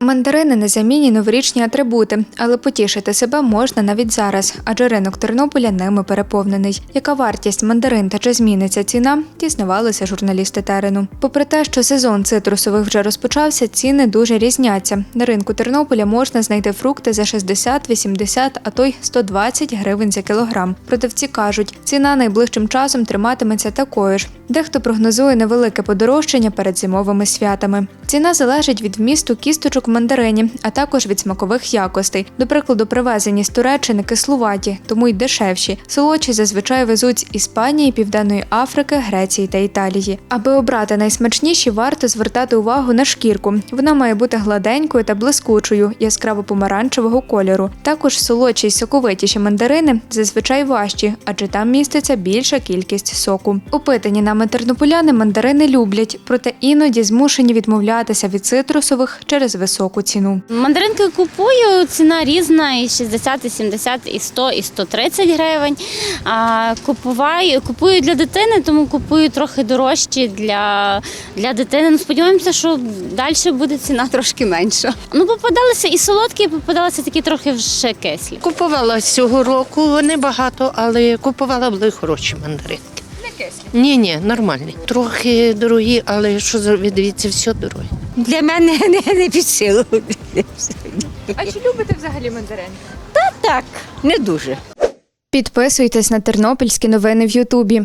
Мандарини незамінні новорічні атрибути, але потішити себе можна навіть зараз, адже ринок Тернополя ними переповнений. Яка вартість мандарин та чи зміниться ціна, дізнавалися журналісти терену. Попри те, що сезон цитрусових вже розпочався, ціни дуже різняться. На ринку Тернополя можна знайти фрукти за 60, 80, а то й 120 гривень за кілограм. Продавці кажуть, ціна найближчим часом триматиметься такою ж. Дехто прогнозує невелике подорожчання перед зимовими святами. Ціна залежить від вмісту кісточок в мандарині, а також від смакових якостей. До прикладу, привезені з Туреччини кислуваті, тому й дешевші. Солодші зазвичай везуть з Іспанії, Південної Африки, Греції та Італії. Аби обрати найсмачніші, варто звертати увагу на шкірку. Вона має бути гладенькою та блискучою, яскраво помаранчевого кольору. Також солодші й соковитіші мандарини зазвичай важчі, адже там міститься більша кількість соку. Опитані нами тернополяни мандарини люблять, проте іноді змушені відмовлятися від цитрусових через високу ціну. Мандаринки купую, ціна різна, і 60, і 70, і 100, і 130 гривень. А купуваю, купую для дитини, тому купую трохи дорожчі для, для дитини. Ну, сподіваємося, що далі буде ціна трошки менша. Ну, попадалися і солодкі, і попадалися такі трохи вже кислі. Купувала цього року, не багато, але купувала були хороші мандаринки. Не кислі? Ні, ні, нормальні. Трохи дорогі, але що дивіться, все дороге. Для мене не, не під силу. А чи любите взагалі мандарин? Так, не дуже. Підписуйтесь на тернопільські новини в Ютубі.